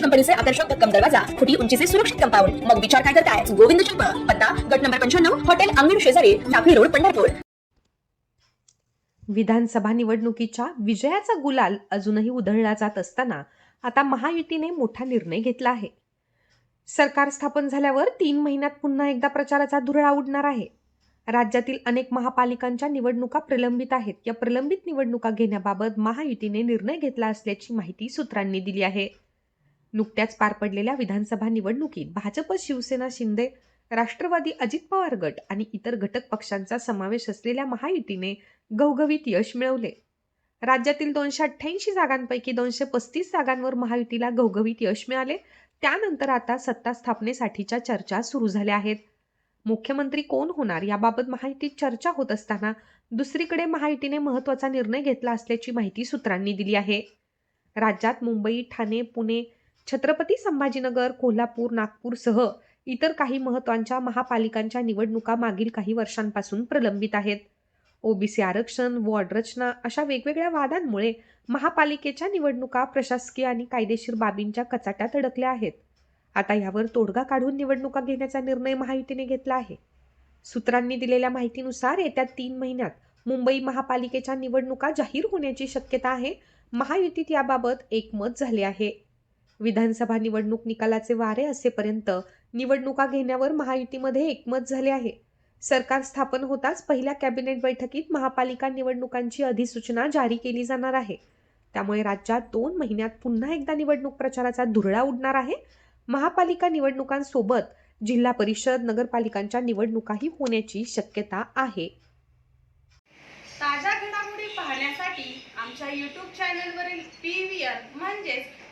कंपनीचे आकर्षक भक्कम दरवाजा खुटी उंचीचे सुरक्षित कंपाऊंड. मग विचार काय करताय? गोविंद शिल्प पत्ता गट नंबर पंच्याण्णव हॉटेल अंगण शेजारी टाकळी रोड पंढरपूर. विधानसभा निवडणुकीच्या विजयाचा गुलाल अजूनही उधळला जात असताना आता महायुतीने मोठा निर्णय घेतला आहे. सरकार स्थापन झाल्यावर तीन महिन्यात पुन्हा एकदा प्रचाराचा धुरळा उडणार आहे. राज्यातील अनेक महापालिकांच्या निवडणुका प्रलंबित आहेत. या प्रलंबित निवडणुका घेण्याबाबत महायुतीने निर्णय घेतला असल्याची माहिती सूत्रांनी दिली आहे. नुकत्याच पार पडलेल्या विधानसभा निवडणुकीत भाजप शिवसेना शिंदे राष्ट्रवादी अजित पवार गट आणि इतर घटक पक्षांचा समावेश असलेल्या महायुतीने घवघवीत यश मिळवले. राज्यातील दोनशे अठ्ठ्याऐंशी जागांपैकी दोनशे पस्तीस जागांवर महायुतीला घवघवीत यश मिळाले. त्यानंतर आता सत्ता स्थापनेसाठीच्या चर्चा सुरू झाल्या आहेत. मुख्यमंत्री कोण होणार याबाबत महायुतीत चर्चा होत असताना दुसरीकडे महायुतीने महत्त्वाचा निर्णय घेतला असल्याची माहिती सूत्रांनी दिली आहे. राज्यात मुंबई ठाणे पुणे छत्रपती संभाजीनगर कोल्हापूर नागपूरसह इतर काही महत्वांच्या महापालिकांच्या निवडणुका मागील काही वर्षांपासून प्रलंबित आहेत. ओबीसी आरक्षण वॉर्ड रचना अशा वेगवेगळ्या वादांमुळे महापालिकेच्या निवडणुका प्रशासकीय आणि कायदेशीर बाबींच्या कचाट्यात अडकल्या आहेत. आता यावर तोडगा काढून निवडणुका घेण्याचा निर्णय महायुतीने घेतला आहे. सूत्रांनी दिलेल्या माहितीनुसार येत्या तीन महिन्यात मुंबई महापालिकेच्या निवडणुका जाहीर होण्याची शक्यता आहे. महायुतीत याबाबत एकमत झाले आहे. विधानसभा निवडणूक निकालाचे वारे असेपर्यंत निवडणुका घेण्यावर महायुतीमध्ये एकमत झाले आहे. सरकार स्थापन होताच पहिल्या कॅबिनेट बैठकीत महापालिका निवडणुकांची अधिसूचना जारी केली जाणार आहे. त्यामुळे राज्यात दोन महिन्यात पुन्हा एकदा निवडणूक प्रचाराचा धुरळा उडणार आहे. महापालिका निवडणुकांसोबत जिल्हा परिषद नगरपालिकांच्या निवडणुकाही होण्याची शक्यता आहे. ताज्या घडामोडी पाहण्यासाठी आमच्या यूट्यूब चॅनलवरील पी व्ही आर म्हणजेच